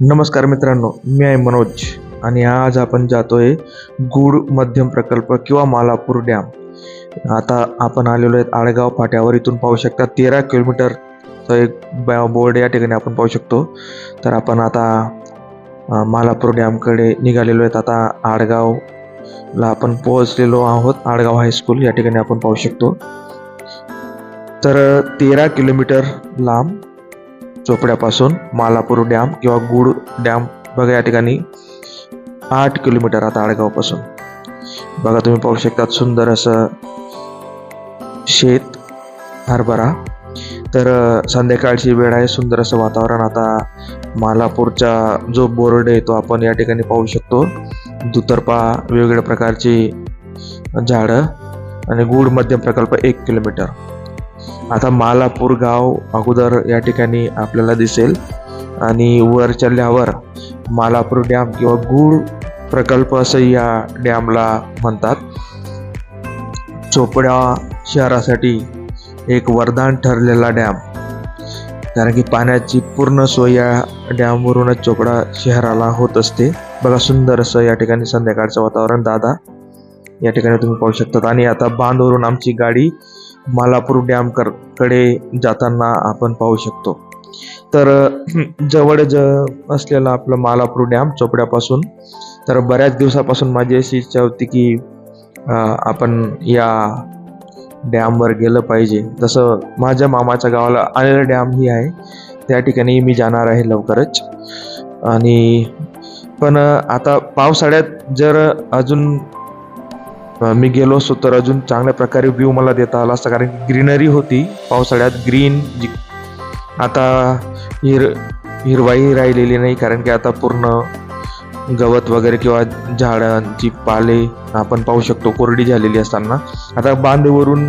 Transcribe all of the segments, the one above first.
नमस्कार मित्रांनो मी आहे मनोज आणि आज आपण जातोय गुड मध्यम प्रकल्प किंवा मालापूर डॅम. आता आपण आलेलो आहेत आळगाव फाट्यावर इथून पाहू शकता तेरा किलोमीटरचं एक बोर्ड या ठिकाणी आपण पाहू शकतो. तर आपण आता मालापूर डॅमकडे निघालेलो आहेत. आता आडगावला आपण पोहोचलेलो आहोत. आडगाव हायस्कूल या ठिकाणी आपण पाहू शकतो. तर तेरा किलोमीटर लांब चोपड्यापासून मालापूर डॅम किंवा गुड डॅम बघा या ठिकाणी आठ किलोमीटर आता आडगावपासून. बघा तुम्ही पाहू शकता सुंदर असं शेत हरभरा. तर संध्याकाळची वेळ आहे सुंदर असं वातावरण आता मालापूरचा जो बोर्ड आहे तो आपण या ठिकाणी पाहू शकतो. दुतर्फा वेगवेगळ्या प्रकारची झाडं आणि गुड मध्यम प्रकल्प एक किलोमीटर. आता मालापूर गाव अगोदर या ठिकाणी आपल्याला दिसेल. आणि वर चढल्यावर मालापूर डॅम किंवा गुळ प्रकल्प असं या डॅमला म्हणतात. चोपडा शहरासाठी एक वरदान ठरलेला डॅम. कारण की पाण्याची पूर्ण सोय या डॅमवरूनच चोपडा शहराला होत असते. बघा सुंदर असं या ठिकाणी संध्याकाळचं वातावरण. दादा या ठिकाणी तुम्ही पाहू शकतात. आणि आता बांधवरून आमची गाडी मालापूर डॅमकडे जाताना आपण पाहू शकतो. तर जवळ ज असलेला आपलं मालापूर डॅम चोपड्यापासून तर बऱ्याच दिवसापासून माझी अशी इच्छा होती की आपण या डॅमवर गेलं पाहिजे. जसं माझ्या मामाच्या गावाला आलेला डॅम ही आहे त्या ठिकाणी मी जाणार आहे लवकरच. आणि पण आता पावसाळ्यात जर अजून मी गेलो असतो तर अजून चांगल्या प्रकारे व्ह्यू मला देता आला असता. कारण ग्रीनरी होती पावसाळ्यात ग्रीन जी आता हिर हिरवाई राहिलेली नाही कारण की आता पूर्ण गवत वगैरे किंवा झाडांची पाले आपण पाहू शकतो कोरडी झालेली असताना. आता बांधवरून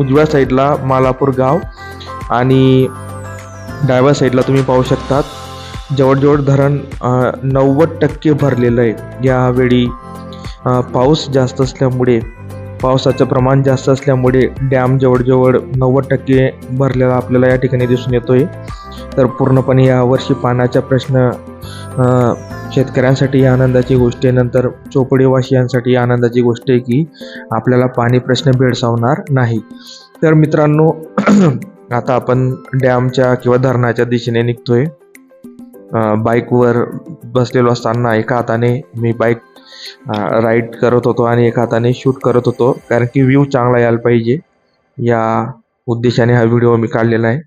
उजव्या साईडला मालापूर गाव आणि डाव्या साईडला तुम्ही पाहू शकतात. जवळजवळ धरण नव्वद टक्के भरलेलं आहे. यावेळी पाऊस जास्त असल्यामुळे पावसाचं प्रमाण जास्त असल्यामुळे डॅम जवळजवळ नव्वद टक्के भरलेला आपल्याला या ठिकाणी दिसून येतो आहे तर पूर्णपणे यावर्षी पाण्याचा प्रश्न शेतकऱ्यांसाठी आनंदाची गोष्ट आहे. नंतर चोपडेवासियांसाठी ही आनंदाची गोष्ट आहे की आपल्याला पाणी प्रश्न भेडसावणार नाही. तर मित्रांनो आता आपण डॅमच्या किंवा धरणाच्या दिशेने निघतोय. बाईकवर बसलेलो असताना एका हाताने मी बाईक राईड करत होतो आणि एका हाताने शूट करत होतो. कारण की व्ह्यू चांगला यायला पाहिजे. या उद्देशाने हा व्हिडिओ मी काढलेला आहे.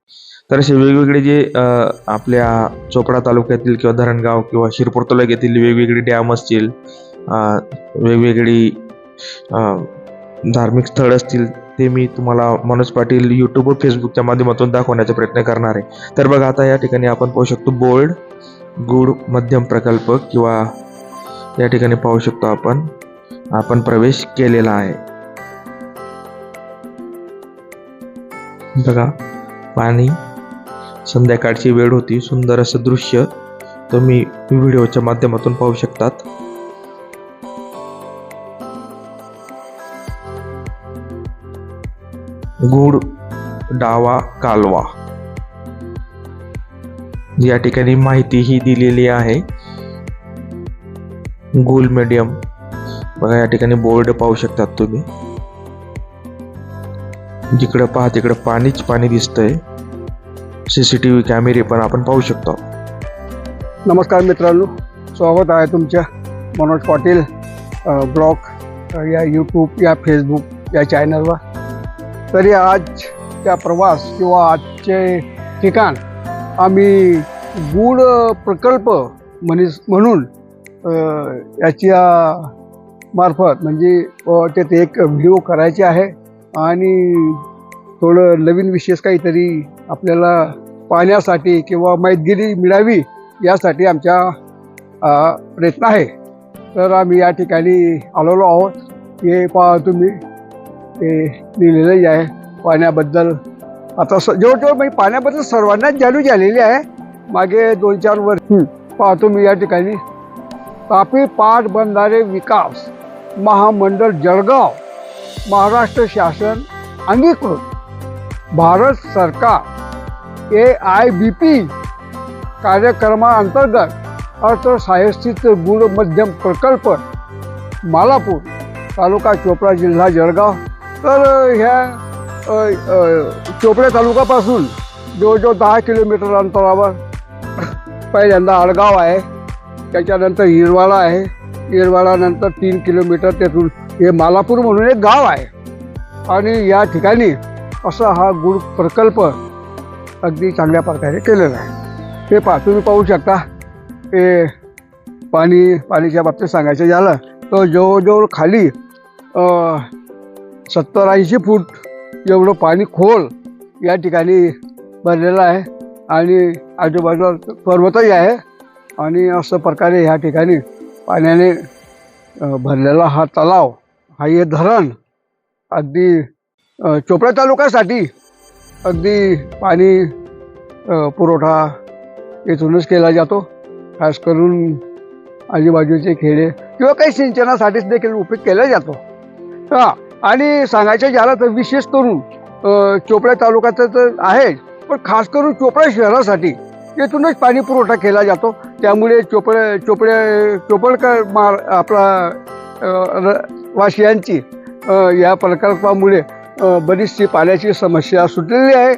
तर असे वेगवेगळे जे आपल्या चोपडा तालुक्यातील किंवा धरणगाव किंवा शिरपूर तालुक्यातील वेगवेगळे डॅम असतील वेगवेगळी धार्मिक स्थळ असतील ते मी तुम्हाला मनोज पाटील यूट्यूब व फेसबुकच्या माध्यमातून दाखवण्याचा प्रयत्न करणार आहे. तर बघा आता या ठिकाणी आपण पाहू शकतो बोर्ड गुड मध्यम प्रकल्प किंवा या ठिकाणी पाहू शकतो आपण. आपण प्रवेश केलेला आहे. बघा पाणी संध्याकाळची वेळ होती. सुंदर असं दृश्य तुम्ही व्हिडिओच्या माध्यमातून पाहू शकतात. गुड डावा कालवा. या ठिकाणी माहिती ही दिलेली आहे. गोल मीडियम बघा, या ठिकाणी बोर्ड पाहू शकतात तुम्ही. जिकडं पहा, तिकडं पाणीच पाणी दिसतंय. सीसीटीव्ही कॅमेरे पण आपण पाहू शकतो. नमस्कार मित्रांनो. स्वागत आहे तुमच्या मनोज पाटील ब्लॉग या यूट्यूब या फेसबुक या चॅनलवर तरी आजच्या प्रवास किंवा आजचे ठिकाण आम्ही गूढ प्रकल्प म्हणी म्हणून याच्या मार्फत म्हणजे त्यात एक व्हिडिओ करायचे आहे आणि थोडं नवीन विशेष काहीतरी आपल्याला पाहण्यासाठी किंवा माहितगिरी मिळावी यासाठी आमच्या प्रयत्न आहे. तर आम्ही या ठिकाणी आलेलो आहोत. हे पहा तुम्ही. ते लिहिलेलंही आहे. पाण्याबद्दल आता जवळजवळ म्हणजे पाण्याबद्दल सर्वांनाच जाणीव झालेली आहे मागे दोन चार वर्ष पाहतो मी या ठिकाणी. तापी पाटबंधारे विकास महामंडळ जळगाव महाराष्ट्र शासन अंगीकृत भारत सरकार ए आय बी पी कार्यक्रमाअंतर्गत अर्थसहाय्यस्थित गुण मध्यम प्रकल्प मालापूर तालुका चोपडा जिल्हा जळगाव. तर ह्या चोपडे तालुकापासून जवळजवळ दहा किलोमीटर अंतरावर. पहिल्यांदा आडगाव आहे. त्याच्यानंतर हिरवाडा आहे. हिरवाडानंतर तीन किलोमीटर तेथून हे मालापूर म्हणून एक गाव आहे. आणि या ठिकाणी असा हा गुड प्रकल्प अगदी चांगल्या प्रकारे केलेला आहे. हे पा तुम्ही पाहू शकता. हे पाणी पाणीच्या बाबतीत सांगायचं झालं तर जवळजवळ खाली सत्तर ऐंशी फूट एवढं पाणी खोल या ठिकाणी भरलेलं आहे आणि आजूबाजूला पर्वतही आहे आणि असं प्रकारे ह्या ठिकाणी पाण्याने भरलेला हा तलाव हा हे धरण अगदी चोपडा तालुक्यासाठी अगदी पाणी पुरवठा येथूनच केला जातो. खास करून आजूबाजूचे खेडे किंवा काही सिंचनासाठीच देखील उपयोग केला जातो. हां. आणि सांगायचं झालं तर विशेष करून चोपडा तालुक्याचं तर आहे पण खास करून चोपडा शहरासाठी येथूनच पाणी पुरवठा केला जातो. त्यामुळे चोपड चोपड्या चोपडकर मार आपला र- वासियांची या प्रकल्पामुळे बरीचशी पाण्याची समस्या सुटलेली आहे.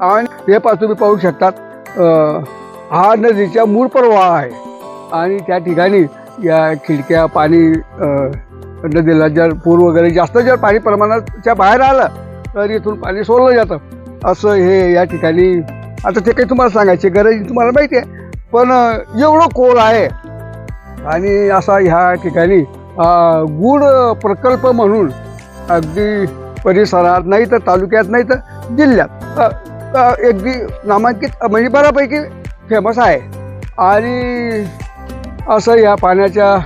आणि हे पा तुम्ही पाहू शकतात हा नदीचा मूळ प्रवाह आहे. आणि त्या ठिकाणी या खिडक्या पाणी नदीला जर पूर वगैरे जास्त जर पाणी प्रमाणाच्या बाहेर आलं तर इथून पाणी सोडलं जातं. असं हे या ठिकाणी आता ते काही तुम्हाला सांगायची गरज तुम्हाला माहिती आहे पण एवढं खोल आहे. आणि असा ह्या ठिकाणी गुड प्रकल्प म्हणून अगदी परिसरात नाही तर तालुक्यात नाही तर जिल्ह्यात अगदी नामांकित म्हणजे बऱ्यापैकी फेमस आहे. आणि असं या पाण्याच्या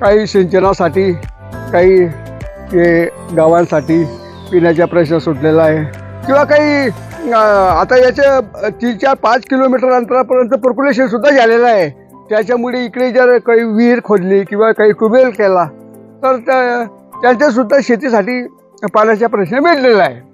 काही सिंचनासाठी काही हे गावांसाठी पिण्याचा प्रश्न सुटलेला आहे. किंवा काही आता याच्या तीन चार पाच किलोमीटर अंतरापर्यंत पर्क्युलेशन सुद्धा झालेलं आहे. त्याच्यामुळे इकडे जर काही विहीर खोदली किंवा काही ट्यूबवेल केला तर त्या- त्यांच्यासुद्धा शेतीसाठी पाण्याचा प्रश्न मिळलेला आहे.